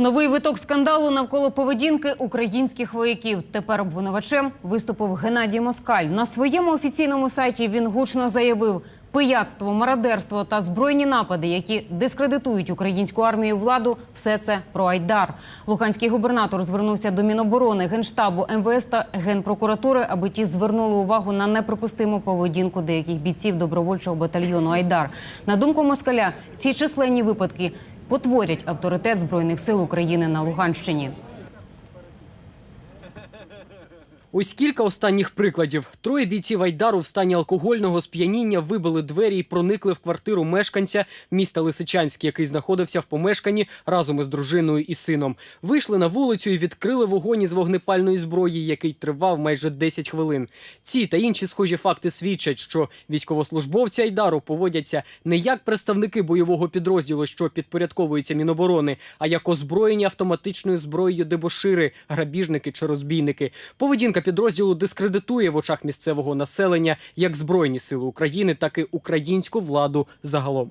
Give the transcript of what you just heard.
Новий виток скандалу навколо поведінки українських вояків. Тепер обвинувачем виступив Геннадій Москаль. На своєму офіційному сайті він гучно заявив. Пияцтво, мародерство та збройні напади, які дискредитують українську армію владу, все це про Айдар. Луганський губернатор звернувся до Міноборони, Генштабу, МВС та Генпрокуратури, аби ті звернули увагу на неприпустиму поведінку деяких бійців добровольчого батальйону Айдар. На думку Москаля, ці численні випадки потворять авторитет збройних сил України на Луганщині. Ось кілька останніх прикладів. Троє бійців Айдару в стані алкогольного сп'яніння вибили двері і проникли в квартиру мешканця міста Лисичанськ, який знаходився в помешканні разом із дружиною і сином. Вийшли на вулицю і відкрили вогонь із вогнепальної зброї, який тривав майже 10 хвилин. Ці та інші схожі факти свідчать, що військовослужбовці Айдару поводяться не як представники бойового підрозділу, що підпорядковується Міноборони, а як озброєні автоматичною зброєю дебошири, грабіжники чи розбійники. Поведінка підрозділу дискредитує в очах місцевого населення як Збройні сили України, так і українську владу загалом.